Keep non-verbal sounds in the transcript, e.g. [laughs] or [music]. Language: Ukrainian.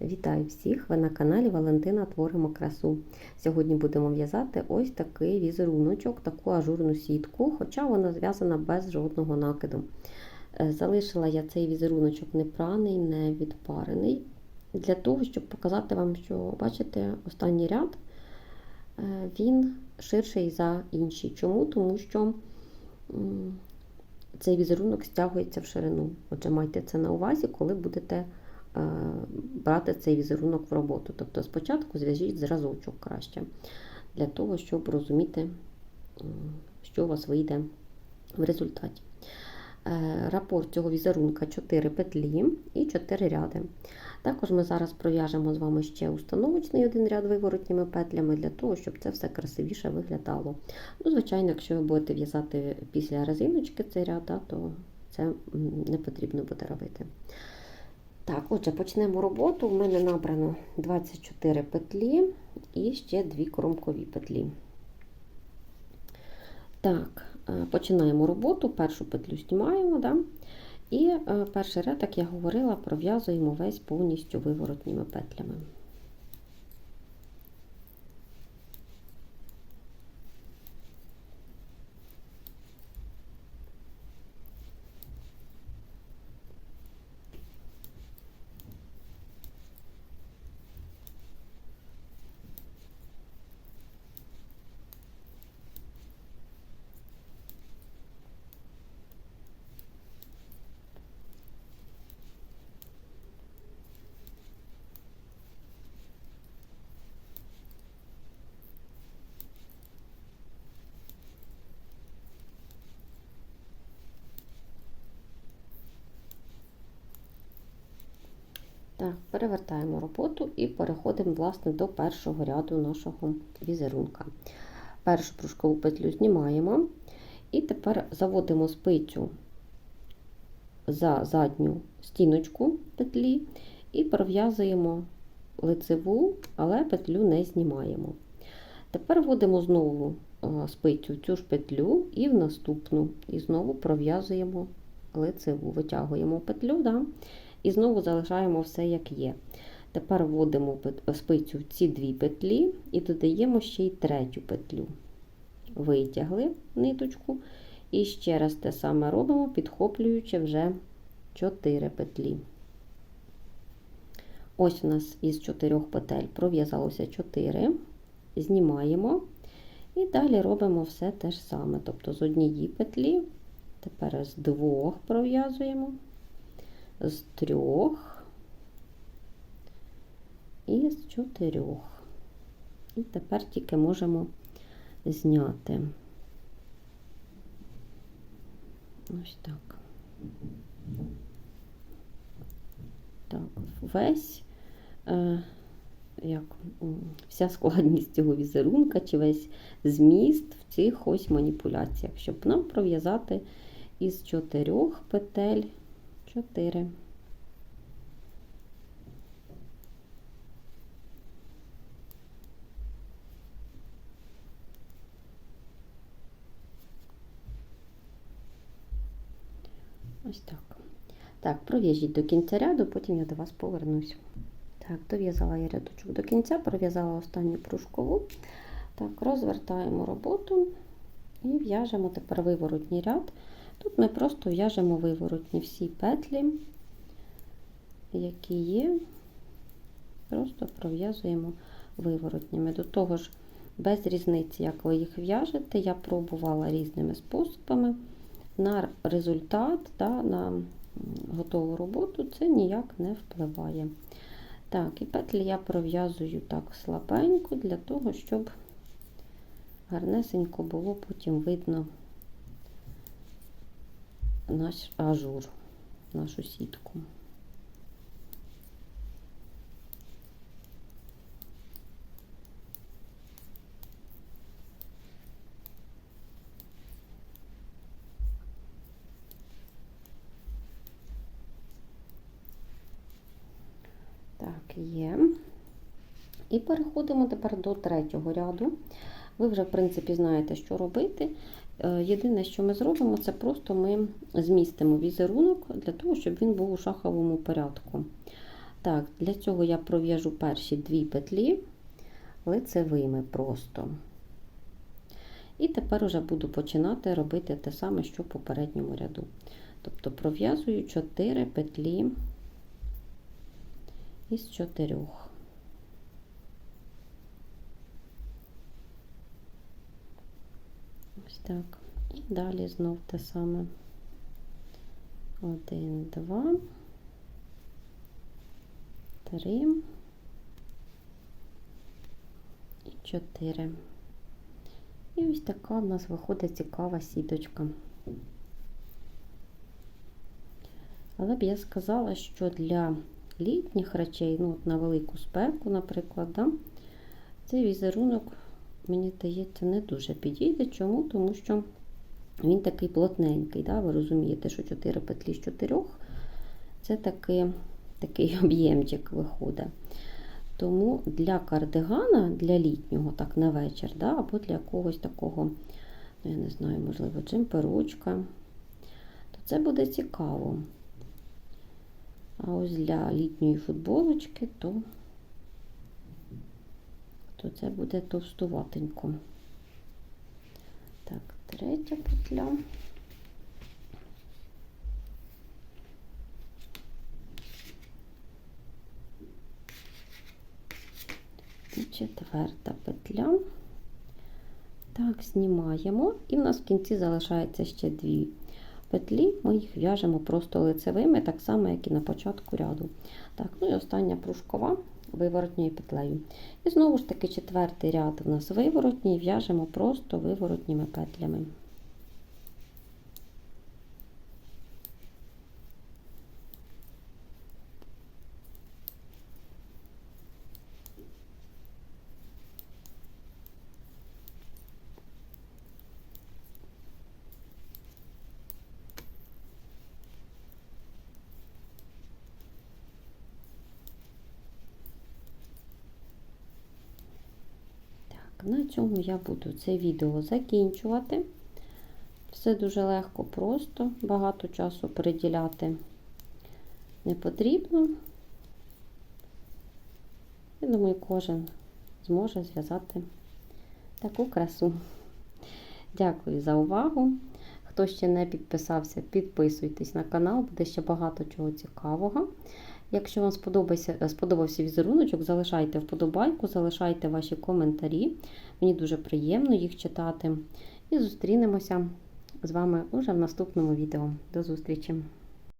Вітаю всіх! Ви на каналі Валентина Творимо красу. Сьогодні будемо в'язати ось такий візеруночок, таку ажурну сітку, хоча вона зв'язана без жодного накиду. Е, Залишила я цей візеруночок не праний, не відпарений, для того, щоб показати вам, що бачите, останній ряд е, він ширший за інші. Чому? Тому що цей візерунок стягується в ширину. Отже, майте це на увазі, коли будете брати цей візерунок в роботу. Тобто спочатку зв'яжіть зразочок краще, для того, щоб розуміти, що у вас вийде в результаті. Е, Рапорт цього візерунка 4 петлі і 4 ряди. Також ми зараз пров'яжемо з вами ще установочний один ряд виворотніми петлями, для того, щоб це все красивіше виглядало. Ну, Звичайно, якщо ви будете в'язати після резиночки цей ряд, то це не потрібно буде робити. Так, отже, почнемо роботу. У мене набрано 24 петлі і ще 2 кромкові петлі. Так, е, починаємо роботу. Першу петлю знімаємо, да? і е, перший ряд, як я говорила, пров'язуємо весь повністю виворотніми петлями. Так, перевертаємо роботу і переходимо власне, до першого ряду нашого візерунка. Першу пружкову петлю знімаємо, і тепер заводимо спицю за задню стіночку петлі і пров'язуємо лицеву, але петлю не знімаємо. Тепер вводимо знову спицю в цю ж петлю і в наступну, і знову пров'язуємо лицеву, витягуємо петлю. Да? І знову залишаємо все, як є. Тепер вводимо спицю в ці дві петлі і додаємо ще й третю петлю. Витягли ниточку. І ще раз те саме робимо, підхоплюючи вже 4 петлі. Ось у нас із 4 петель пров'язалося 4, знімаємо. І далі робимо все те ж саме. Тобто з однієї петлі, тепер з двох пров'язуємо з трьох і з чотирьох. І тепер тільки можемо зняти. Ось так. Так, весь, е, як вся складність цього візерунка, чи весь зміст в цих ось маніпуляціях, щоб нам пров'язати із чотирьох петель 4. Ось так. Так, пров'яжіть до кінця ряду, потім я до вас повернусь. Так, дов'язала я рядочок до кінця, пров'язала останню пружкову. Так, розвертаємо роботу і в'яжемо тепер виворотній ряд. Тут ми просто в'яжемо виворотні всі петлі, які є, просто пров'язуємо виворотніми. До того ж, без різниці, як ви їх в'яжете, я пробувала різними способами. На результат, да, на готову роботу це ніяк не впливає. Так, і петлі я пров'язую так слабенько, для того, щоб гарнесенько було потім видно наш ажур, нашу сітку. Так, є. І переходимо тепер до третього ряду. Ви вже, в принципі, знаєте, що робити. Єдине, що ми зробимо, це просто ми змістимо візерунок для того, щоб він був у шаховому порядку. Так, для цього я пров'яжу перші дві петлі лицевими просто. І тепер уже буду починати робити те саме, що в попередньому ряду. Тобто пров'язую 4 петлі із 4. Ось так. І далі знов те саме. Один, два, три і чотири. І ось така в нас виходить цікава сіточка. Але б я сказала, що для літніх речей, ну, от на велику спеку, наприклад, да, цей візерунок, мені здається, не дуже підійде. Чому? Тому що він такий плотненький. Да? Ви розумієте, що 4 петлі з 4 це такий, такий [laughs] об'ємчик виходить. Тому для кардигана, для літнього, так на вечір, да, або для якогось такого, ну, я не знаю, можливо, джемперочка, то це буде цікаво. А ось для літньої футболочки, то, то це буде товстуватенько. Так, третя петля. І четверта петля. Так, знімаємо, і в нас в кінці залишається ще дві петлі, ми їх в'яжемо просто лицевими, так само, як і на початку ряду. Так, ну і остання пружкова виворотньою петлею. І знову ж таки, четвертий ряд у нас виворотній, в'яжемо просто виворотніми петлями. На цьому я буду це відео закінчувати. Все дуже легко, просто, багато часу приділяти не потрібно. Я думаю, кожен зможе зв'язати таку красу. Дякую за увагу. Хто ще не підписався, підписуйтесь на канал, буде ще багато чого цікавого. Якщо вам сподобався сподобався візеруночок, залишайте вподобайку, залишайте ваші коментарі. Мені дуже приємно їх читати. І зустрінемося з вами уже в наступному відео. До зустрічі!